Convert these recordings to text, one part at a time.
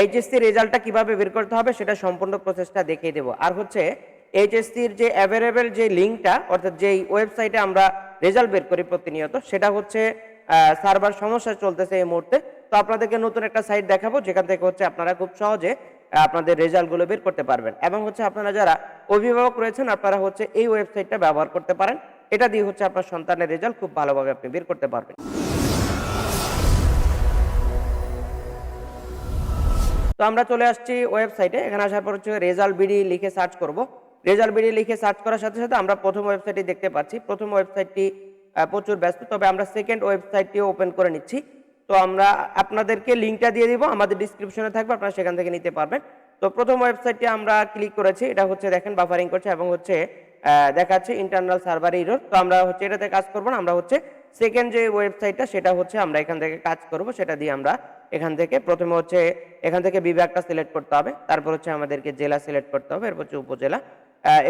HSC রেজাল্টটা কীভাবে বের করতে হবে সেটা সম্পূর্ণ প্রসেসটা দেখিয়ে দেবো। আর হচ্ছে এইচএসসির যে অ্যাভেলেবেল যে লিঙ্কটা, অর্থাৎ যেই ওয়েবসাইটে আমরা রেজাল্ট বের করি প্রতিনিয়ত, সেটা হচ্ছে সার্ভার সমস্যা চলতেছে এই মুহূর্তে। তো আপনাদেরকে নতুন একটা সাইট দেখাবো, যেখান থেকে হচ্ছে আপনারা খুব সহজে আপনাদের রেজাল্টগুলো বের করতে পারবেন। এবং হচ্ছে আপনারা যারা অভিভাবক রয়েছেন, আপনারা হচ্ছে এই ওয়েবসাইটটা ব্যবহার করতে পারেন। এটা দিয়ে হচ্ছে আপনার সন্তানের রেজাল্ট খুব ভালোভাবে আপনি বের করতে পারবেন। তো আমরা চলে আসছি ওয়েবসাইটে এখানে আসার পর হচ্ছে রেজাল্ট বিডি লিখে সার্চ করব। রেজাল্ট বিডি লিখে সার্চ করার সাথে সাথে আমরা প্রথম ওয়েবসাইটটি দেখতে পাচ্ছি। প্রথম ওয়েবসাইটটি প্রচুর ব্যস্ত, তবে আমরা সেকেন্ড ওয়েবসাইটটিও ওপেন করে নিচ্ছি। তো আমরা আপনাদেরকে লিঙ্কটা দিয়ে দিব, আমাদের ডিসক্রিপশনে থাকবে, আপনারা সেখান থেকে নিতে পারবেন। তো প্রথম ওয়েবসাইটটি আমরা ক্লিক করেছি, এটা হচ্ছে দেখেন বাফারিং করছে এবং হচ্ছে দেখাচ্ছে ইন্টারনাল সার্ভার ইরোর তো আমরা হচ্ছে এটাতে কাজ করব না, আমরা হচ্ছে সেকেন্ড যে ওয়েবসাইটটা সেটা হচ্ছে আমরা এখান থেকে কাজ করব, সেটা দিয়ে আমরা এখান থেকে প্রথমে হচ্ছে এখান থেকে বিভাগটা সিলেক্ট করতে হবে, তারপর হচ্ছে আমাদেরকে জেলা সিলেক্ট করতে হবে, এরপর হচ্ছে উপজেলা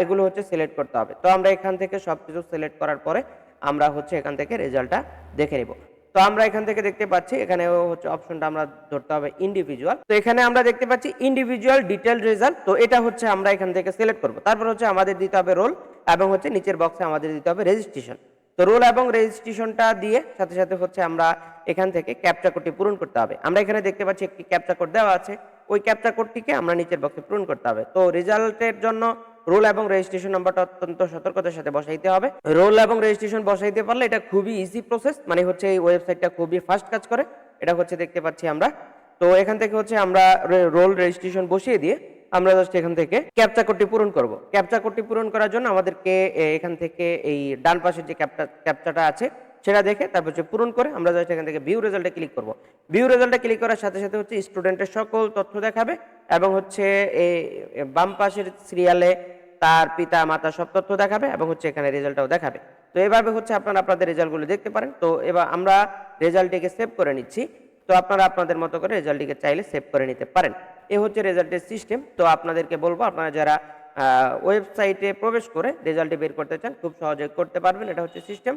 এগুলো হচ্ছে সিলেক্ট করতে হবে। তো আমরা এখান থেকে সবকিছু সিলেক্ট করার পরে আমরা হচ্ছে এখান থেকে রেজাল্টটা দেখে নিব। তো আমরা এখান থেকে দেখতে পাচ্ছি এখানে হচ্ছে অপশনটা আমরা ধরতে হবে ইন্ডিভিজুয়াল তো এখানে আমরা দেখতে পাচ্ছি ইন্ডিভিজুয়াল ডিটেল রেজাল্ট তো এটা হচ্ছে আমরা এখান থেকে সিলেক্ট করব। তারপর হচ্ছে আমাদের দিতে হবে রোল এবং হচ্ছে নিচের বক্সে আমাদের দিতে হবে রেজিস্ট্রেশন তো রোল এবং রেজিস্ট্রেশনটা দিয়ে সাথে সাথে হচ্ছে আমরা এখান থেকে ক্যাপচা কোডটি পূরণ করতে হবে। আমরা এখানে দেখতে পাচ্ছি একটি ক্যাপচা কোড দেওয়া আছে। ওই ক্যাপচা কোডটিকে আমরা নিচের বক্সে পূরণ করতে হবে। তো রেজাল্টের জন্য রোল এবং রেজিস্ট্রেশন নাম্বারটা অত্যন্ত সতর্কতার সাথে বসাইতে হবে। রোল এবং রেজিস্ট্রেশন বসাইতে পারলে এটা খুবই ইজি প্রসেস মানে হচ্ছে এই ওয়েবসাইটটা খুবই ফাস্ট কাজ করে। এটা হচ্ছে দেখতে পাচ্ছি আমরা। তো এখান থেকে হচ্ছে আমরা রোল রেজিস্ট্রেশন বসিয়ে দিয়ে আমরা জাস্ট এখান থেকে ক্যাপচা কোডটি পূরণ করব। ক্যাপচা কোডটি পূরণ করার জন্য আমাদেরকে এখান থেকে এই ডান পাশের যে ক্যাপচা ক্যাপচাটা আছে সেটা দেখে তারপর হচ্ছে পূরণ করে আমরা জাস্ট এখান থেকে ভিউ রেজাল্টে ক্লিক করব। ভিউ রেজাল্টে ক্লিক করার সাথে সাথে হচ্ছে স্টুডেন্টের সকল তথ্য দেখাবে এবং হচ্ছে এই বাম পাশের সিরিয়ালে তার পিতা, মাতা সব তথ্য দেখাবে এবং হচ্ছে এখানে রেজাল্টটাও দেখাবে। তো এভাবে হচ্ছে আপনারা আপনাদের রেজাল্টগুলো দেখতে পারেন। তো এবার আমরা রেজাল্টটিকে সেভ করে নিচ্ছি। তো আপনারা আপনাদের মতো করে রেজাল্টটিকে চাইলে সেভ করে নিতে পারেন। এ হচ্ছে রেজাল্টের সিস্টেম তো আপনাদেরকে বলব, আপনারা যারা ওয়েবসাইটে প্রবেশ করে রেজাল্টটি বের করতে চান, খুব সহজে করতে পারবেন। এটা হচ্ছে সিস্টেম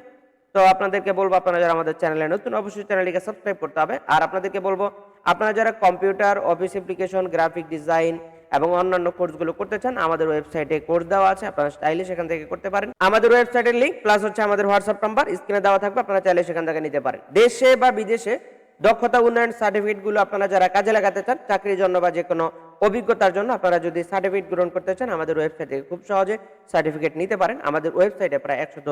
তো আপনাদেরকে বলব, আপনারা যারা আমাদের চ্যানেলে নতুন, অবশ্যই চ্যানেলটিকে সাবস্ক্রাইব করতে হবে। আর আপনাদেরকে বলব, আপনারা যারা computer, office application, graphic design এবং অন্যান্য কোর্সগুলো করতে চান, আমাদের ওয়েবসাইটে কোর্স দেওয়া আছে, আপনারা চাইলে সেখান থেকে করতে পারেন। আমাদের ওয়েবসাইটের লিঙ্ক প্লাস হচ্ছে আমাদের হোয়াটসঅ্যাপ নাম্বার স্ক্রিনে দেওয়া থাকবে, আপনারা চাইলে সেখান থেকে নিতে পারেন। দেশে বা বিদেশে দক্ষতা উন্নয়ন সার্টিফিকেটগুলো আপনারা যারা কাজে লাগাতে চান, চাকরির জন্য বা যে কোনো অভিজ্ঞতার জন্য আপনারা যদি সার্টিফিকেট গ্রহণ করতে চান, আমাদের ওয়েবসাইট খুব সহজে সার্টিফিকেট নিতে পারেন। আমাদের ওয়েবসাইটে প্রায় একশত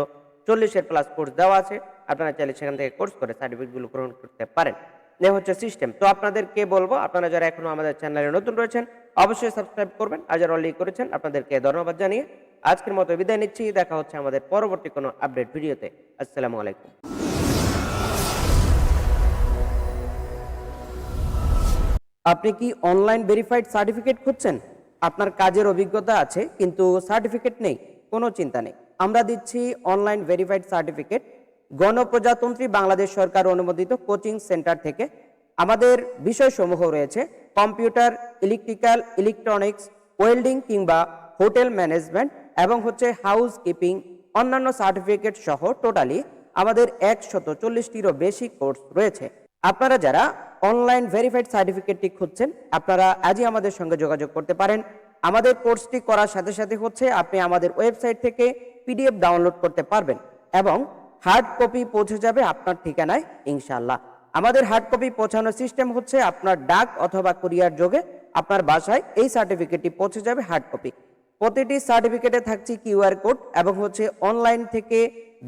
চল্লিশের প্লাস কোর্স দেওয়া আছে। আপনারা চাইলে সেখান থেকে কোর্স করে সার্টিফিকেটগুলো গ্রহণ করতে পারেন। এ হচ্ছে সিস্টেম তো আপনাদেরকে বলব, আপনারা যারা এখনও আমাদের চ্যানেলে নতুন রয়েছেন, অবশ্যই সাবস্ক্রাইব করবেন। আর যারা অলরেডি করেছেন, আপনাদেরকে ধন্যবাদ জানিয়ে আজকের মতো বিদায় নিচ্ছি। দেখা হচ্ছে আমাদের পরবর্তী কোনো আপডেট ভিডিওতে। আসসালামু আলাইকুম। আপনি কি অনলাইন ভেরিফাইড সার্টিফিকেট খুঁজছেন? আপনার কাজের অভিজ্ঞতা আছে, কিন্তু সার্টিফিকেট নেই। কোনো চিন্তা নেই। আমরা দিচ্ছি অনলাইন ভেরিফাইড সার্টিফিকেট গণপ্রজাতন্ত্রী বাংলাদেশ সরকার অনুমোদিত কোচিং সেন্টার থেকে। আমাদের বিষয়সমূহ রয়েছে। কম্পিউটার ইলেকট্রিক্যাল ইলেকট্রনিক্স ওয়েল্ডিং কিংবা হোটেল ম্যানেজমেন্ট এবং হচ্ছে হাউস কিপিং অন্যান্য সার্টিফিকেট সহ টোটালি আমাদের একশত চল্লিশটিরও বেশি কোর্স রয়েছে। আপনারা যারা অনলাইন ভেরিফাইড সার্টিফিকেটটি খুঁজছেন, আপনারা আজই আমাদের সঙ্গে যোগাযোগ করতে পারেন। আমাদের কোর্সটি করার সাথে সাথে হচ্ছে আপনি আমাদের ওয়েবসাইট থেকে পিডিএফ ডাউনলোড করতে পারবেন এবং হার্ড কপি পৌঁছে যাবে আপনার ঠিকানায় ইনশাল্লাহ আমাদের হার্ড কপি পৌঁছানোর সিস্টেম হচ্ছে আপনার ডাক অথবা কুরিয়ার যোগে আপনার বাসায় এই সার্টিফিকেটটি পৌঁছে যাবে হার্ড কপি। প্রতিটি সার্টিফিকেটে থাকছে কিউআর কোড এবং হচ্ছে অনলাইন থেকে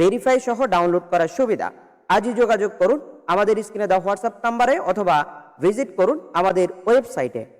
ভেরিফাই সহ ডাউনলোড করার সুবিধা। আজই যোগাযোগ করুন, আমাদের স্ক্রিনে দেওয়া হোয়াটসঅ্যাপ নাম্বারে অথবা ভিজিট করুন আমাদের ওয়েবসাইটে।